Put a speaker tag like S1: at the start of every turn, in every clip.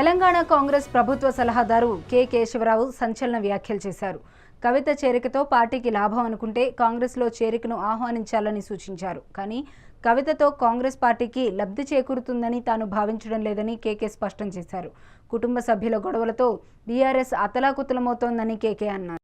S1: తెలంగాణ కాంగ్రెస్ ప్రభుత్వ సలహాదారు కె కేశవరావు సంచలన వ్యాఖ్యలు చేశారు. కవిత చేరికతో పార్టీకి లాభం అనుకుంటే కాంగ్రెస్లో చేరికను ఆహ్వానించాలని సూచించారు. కానీ కవితతో కాంగ్రెస్ పార్టీకి లబ్ధి చేకూరుతుందని తాను భావించడం లేదని కేకే స్పష్టం చేశారు. కుటుంబ సభ్యుల గొడవలతో బీఆర్ఎస్ అతలాకుతలమవుతోందని కేకే అన్నారు.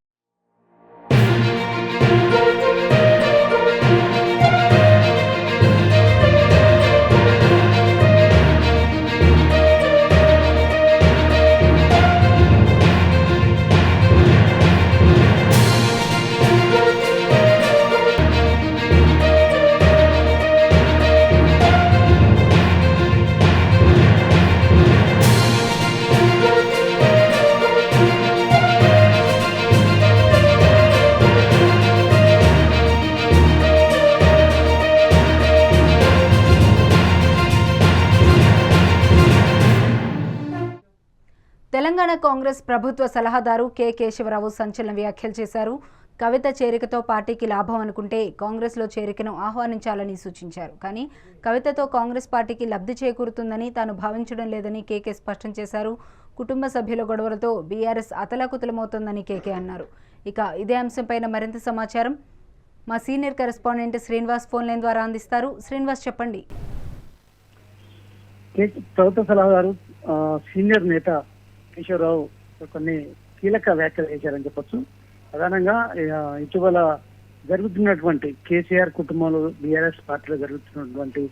S1: తెలంగాణ కాంగ్రెస్ ప్రభుత్వ సలహాదారు కె కేశవరావు సంచలన వ్యాఖ్యలు చేశారు. కవిత చేరికతో పార్టీకి లాభం అనుకుంటే కాంగ్రెస్లో చేరికను ఆహ్వానించాలని సూచించారు. కానీ కవితతో కాంగ్రెస్ పార్టీకి లబ్ధి చేకూరుతుందని తాను భావించడం లేదని కేకే స్పష్టం చేశారు. కుటుంబ సభ్యుల గొడవలతో బీఆర్ఎస్ అతలాకుతలమవుతోందని కేకే అన్నారు. ఇక ఇదే అంశంపైన మరింత సమాచారం. మా senior correspondent Srinivas phone line ద్వారా అందిస్తారు. శ్రీనివాస్ చెప్పండి.
S2: ప్రభుత్వ సలహాదారు సీనియర్ నేత కిషోర్రావు కొన్ని కీలక వ్యాఖ్యలు చేశారని చెప్పొచ్చు. ప్రధానంగా ఇటీవల జరుగుతున్నటువంటి కేసీఆర్ కుటుంబంలో బీఆర్ఎస్ పార్టీలో జరుగుతున్నటువంటి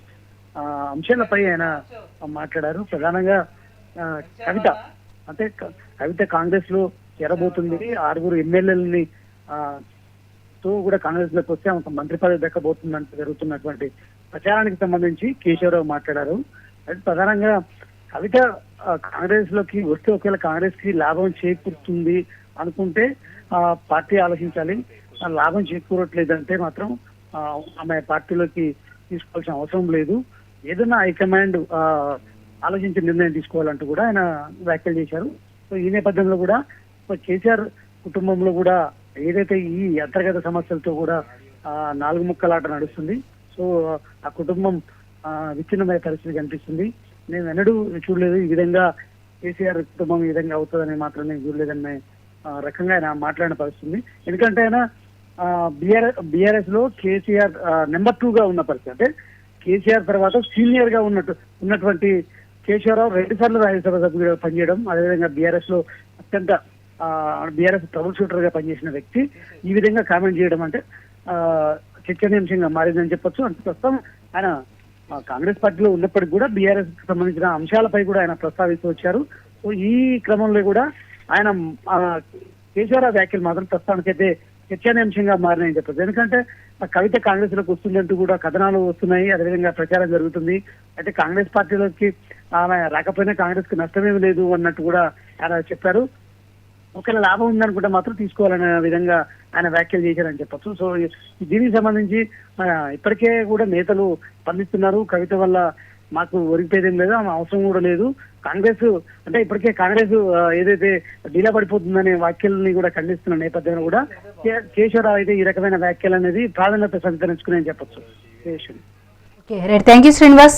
S2: ఆ, అంశాలపై ఆయన మాట్లాడారు. ప్రధానంగా ఆ, కవిత. అంటే కవిత కాంగ్రెస్లో చేరబోతుంది. ఆరుగురు ఎమ్మెల్యేలని తో కూడా కాంగ్రెస్లోకి వస్తే ఆమెకు మంత్రి పదవి దక్కబోతుందంటే జరుగుతున్నటువంటి ప్రచారానికి సంబంధించి కేశవరావు మాట్లాడారు. అయితే ప్రధానంగా కవిత కాంగ్రెస్లోకి వస్తే ఒకవేళ కాంగ్రెస్కి లాభం చేకూరుతుంది అనుకుంటే ఆ పార్టీ ఆలోచించాలి. ఆ లాభం చేకూరట్లేదంటే మాత్రం ఆమె పార్టీలోకి తీసుకోవాల్సిన అవసరం లేదు. ఏదైనా హైకమాండ్ ఆ, ఆలోచించి నిర్ణయం తీసుకోవాలంటూ కూడా ఆయన వ్యాఖ్యలు చేశారు. సో ఈ నేపథ్యంలో కూడా కేసీఆర్ కుటుంబంలో కూడా ఏదైతే ఈ అంతర్గత సమస్యలతో కూడా ఆ, నాలుగు ముక్కలాట నడుస్తుంది. సో ఆ కుటుంబం విచ్ఛిన్నమైన పరిస్థితి కనిపిస్తుంది. నేను ఎన్నడూ చూడలేదు. ఈ విధంగా కేసీఆర్ కుటుంబం ఈ విధంగా అవుతుందని మాత్రం నేను చూడలేదనే ఆ, రకంగా ఆయన మాట్లాడిన పరిస్థితి. ఎందుకంటే ఆయన బిఆర్ బిఆర్ఎస్లో కేసీఆర్ నెంబర్ టూ గా ఉన్న పరిస్థితి. అంటే కేసీఆర్ తర్వాత సీనియర్గా ఉన్నట్టు ఉన్నటువంటి కేశవరావు రెండు సార్లు రాజ్యసభ సభ్యుడిగా పనిచేయడం అదేవిధంగా బీఆర్ఎస్లో అత్యంత బీఆర్ఎస్ ట్రబుల్ షూటర్గా పనిచేసిన వ్యక్తి. ఈ విధంగా కామెంట్ చేయడం అంటే ఆ, చర్చనీయాంశంగా మారిందని చెప్పొచ్చు. అంటే ప్రస్తుతం ఆయన కాంగ్రెస్ పార్టీలో ఉన్నప్పటికీ కూడా బీఆర్ఎస్కి సంబంధించిన అంశాలపై కూడా ఆయన ప్రస్తావిస్తూ వచ్చారు. సో ఈ క్రమంలో కూడా ఆయన ఆ, కేశవరావు వ్యాఖ్యలు మాత్రం ప్రస్తుతానికైతే చర్చనీయాంశంగా మారినాయని చెప్పచ్చు. ఎందుకంటే ఆ కవిత కాంగ్రెస్లోకి వస్తుందంటూ కూడా కథనాలు వస్తున్నాయి అదేవిధంగా ప్రచారం జరుగుతుంది. అయితే కాంగ్రెస్ పార్టీలోకి ఆమె రాకపోయినా కాంగ్రెస్కి నష్టమేమి లేదు అన్నట్టు కూడా ఆయన చెప్పారు. ఒకవేళ లాభం ఉందనుకుంటే మాత్రం తీసుకోవాలనే విధంగా ఆయన వ్యాఖ్యలు చేశారని చెప్పొచ్చు. సో దీనికి సంబంధించి ఇప్పటికే కూడా నేతలు స్పందిస్తున్నారు. కవిత వల్ల మాకు ఒరిగిపోయేదేం లేదు ఆమె అవసరం కూడా లేదు. కాంగ్రెస్ అంటే ఇప్పటికే కాంగ్రెస్ ఏదైతే డీలా పడిపోతుందనే వ్యాఖ్యలని కూడా ఖండిస్తున్న నేపథ్యంలో కూడా కేశవరావు అయితే ఈ రకమైన వ్యాఖ్యలు అనేది ప్రాధాన్యత సంతరించుకునే చెప్పొచ్చు. Keshav
S1: thank you Srinivas.